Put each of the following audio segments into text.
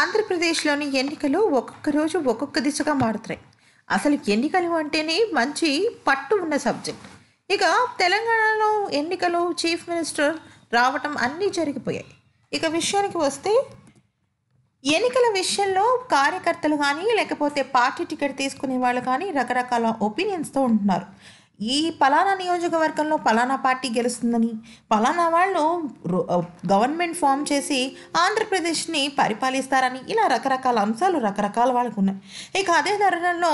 ఆంధ్రప్రదేశ్లోని ఎన్నికలు ఒక్కొక్క రోజు ఒక్కొక్క దిశగా మారుతున్నాయి. అసలు ఎన్నికలు అంటేనే మంచి పట్టు ఉన్న సబ్జెక్ట్. ఇక తెలంగాణలో ఎన్నికలు చీఫ్ మినిస్టర్ రావటం అన్నీ జరిగిపోయాయి. ఇక విషయానికి వస్తే ఎన్నికల విషయంలో కార్యకర్తలు కానీ లేకపోతే పార్టీ టికెట్ తీసుకునే వాళ్ళు కానీ రకరకాల ఒపీనియన్స్తో ఉంటున్నారు. ఈ పలానా నియోజకవర్గంలో పలానా పార్టీ గెలుస్తుందని పలానా వాళ్ళు గవర్నమెంట్ ఫామ్ చేసి ఆంధ్రప్రదేశ్ని పరిపాలిస్తారని ఇలా రకరకాల అంశాలు రకరకాల వాళ్ళకు ఉన్నాయి. ఇక అదే ధరణలో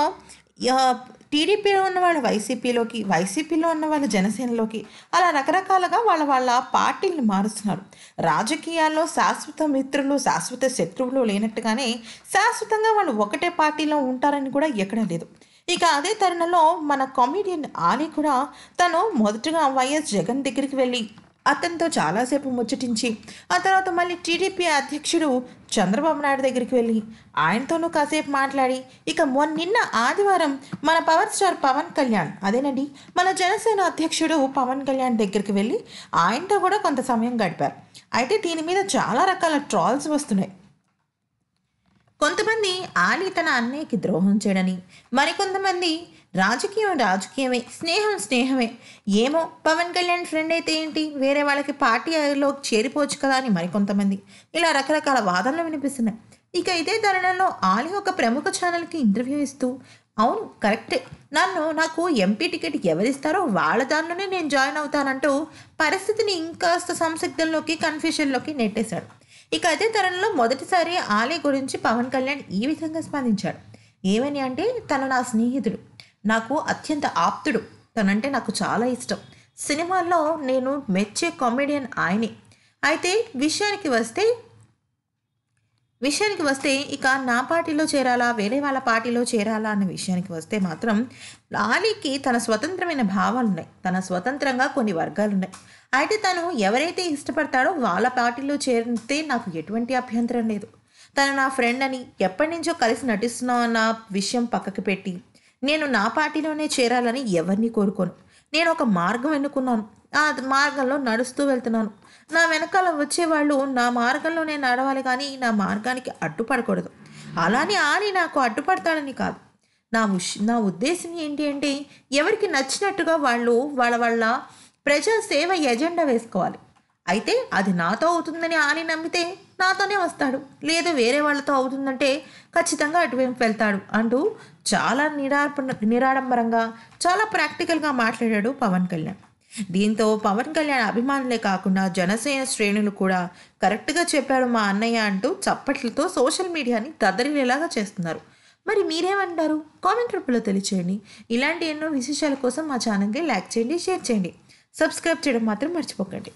టీడీపీలో ఉన్న వాళ్ళు వైసీపీలోకి వైసీపీలో ఉన్న వాళ్ళు జనసేనలోకి అలా రకరకాలుగా వాళ్ళ వాళ్ళ పార్టీలను మారుస్తున్నారు. రాజకీయాల్లో శాశ్వత మిత్రులు శాశ్వత శత్రువులు లేనట్టుగానే శాశ్వతంగా వాళ్ళు ఒకటే పార్టీలో ఉంటారని కూడా ఎక్కడా లేదు. ఇక అదే తరుణంలో మన కామెడియన్ ఆలీ కూడా తను మొదటగా వైఎస్ జగన్ దగ్గరికి వెళ్ళి అతనితో చాలాసేపు ముచ్చటించి ఆ తర్వాత మళ్ళీ టీడీపీ అధ్యక్షుడు చంద్రబాబు నాయుడు దగ్గరికి వెళ్ళి ఆయనతోనూ కాసేపు మాట్లాడి ఇక మొన్న నిన్న ఆదివారం మన పవర్ స్టార్ పవన్ కళ్యాణ్ అదేనండి మన జనసేన అధ్యక్షుడు పవన్ కళ్యాణ్ దగ్గరికి వెళ్ళి ఆయనతో కూడా కొంత సమయం గడిపారు. అయితే దీని మీద చాలా రకాల ట్రాల్స్ వస్తున్నాయి. కొంతమంది ఆలీ తన అన్నయ్యకి ద్రోహం చేయడని మరికొంతమంది రాజకీయం రాజకీయమే స్నేహం స్నేహమే. ఏమో పవన్ కళ్యాణ్ ఫ్రెండ్ అయితే ఏంటి? వేరే వాళ్ళకి పార్టీలో చేరిపోవచ్చు కదా అని మరికొంతమంది. ఇలా రకరకాల వాదనలు వినిపిస్తున్నాయి. ఇక ఇదే తరుణంలో ఆలీ ఒక ప్రముఖ ఛానల్కి ఇంటర్వ్యూ ఇస్తూ అవును కరెక్టే. నన్ను నాకు ఎంపీ టికెట్ ఎవరిస్తారో వాళ్ళ దానిలోనే నేను జాయిన్ అవుతానంటూ పరిస్థితిని ఇంకాస్త సంసిగ్ధంలోకి కన్ఫ్యూషన్లోకి నెట్టేశాడు. ఇక అదే తరుణంలో మొదటిసారి ఆలయ గురించి పవన్ కళ్యాణ్ ఈ విధంగా స్పందించాడు. ఏమని అంటే తను నా స్నేహితుడు. నాకు అత్యంత ఆప్తుడు. తనంటే నాకు చాలా ఇష్టం. సినిమాల్లో నేను మెచ్చే కామెడియన్ ఆయనే. అయితే విషయానికి వస్తే విషయానికి వస్తే ఇక నా పార్టీలో చేరాలా? వేరే వాళ్ళ పార్టీలో చేరాలా? అన్న విషయానికి వస్తే మాత్రం లాలీకి తన స్వతంత్రమైన భావాలు ఉన్నాయి తన స్వతంత్రంగా కొన్ని వర్గాలు ఉన్నాయి అయితే తను ఎవరైతే ఇష్టపడతాడో వాళ్ళ పార్టీలో చేరితే నాకు ఎటువంటి అభ్యంతరం లేదు. తను నా ఫ్రెండ్ అని ఎప్పటి నుంచో కలిసి నటిస్తున్నావు అన్న విషయం పక్కకి పెట్టి నేను నా పార్టీలోనే చేరాలని ఎవరిని కోరుకోను. నేను ఒక మార్గం ఎన్నుకున్నాను. ఆ మార్గంలో నడుస్తూ వెళ్తున్నాను. నా వెనకాల వచ్చేవాళ్ళు నా మార్గంలోనే నడవాలి కానీ నా మార్గానికి అడ్డుపడకూడదు. అలానే ఆని నాకు అడ్డుపడతాడని కాదు. నా ఉష్ నా ఉద్దేశం ఏంటి అంటే ఎవరికి నచ్చినట్టుగా వాళ్ళు వాళ్ళ వాళ్ళ ప్రజా సేవ ఎజెండా వేసుకోవాలి. అయితే అది నాతో అవుతుందని ఆని నమ్మితే నాతోనే వస్తాడు. లేదు వేరే వాళ్ళతో అవుతుందంటే ఖచ్చితంగా అటువైపు వెళ్తాడు అంటూ చాలా నిరార్ప నిరాడంబరంగా చాలా ప్రాక్టికల్గా మాట్లాడాడు పవన్ కళ్యాణ్. దీంతో పవన్ కళ్యాణ్ అభిమానులే కాకుండా జనసేన శ్రేణులు కూడా కరెక్ట్గా చెప్పాడు మా అన్నయ్య అంటూ చప్పట్లతో సోషల్ మీడియాని దద్దరిలేలాగా చేస్తున్నారు. మరి మీరేమంటారు? కామెంట్ రూపంలో తెలియచేయండి. ఇలాంటి ఎన్నో విశేషాల కోసం మా ఛానల్కి లైక్ చేయండి షేర్ చేయండి. సబ్స్క్రైబ్ చేయడం మాత్రం మర్చిపోకండి.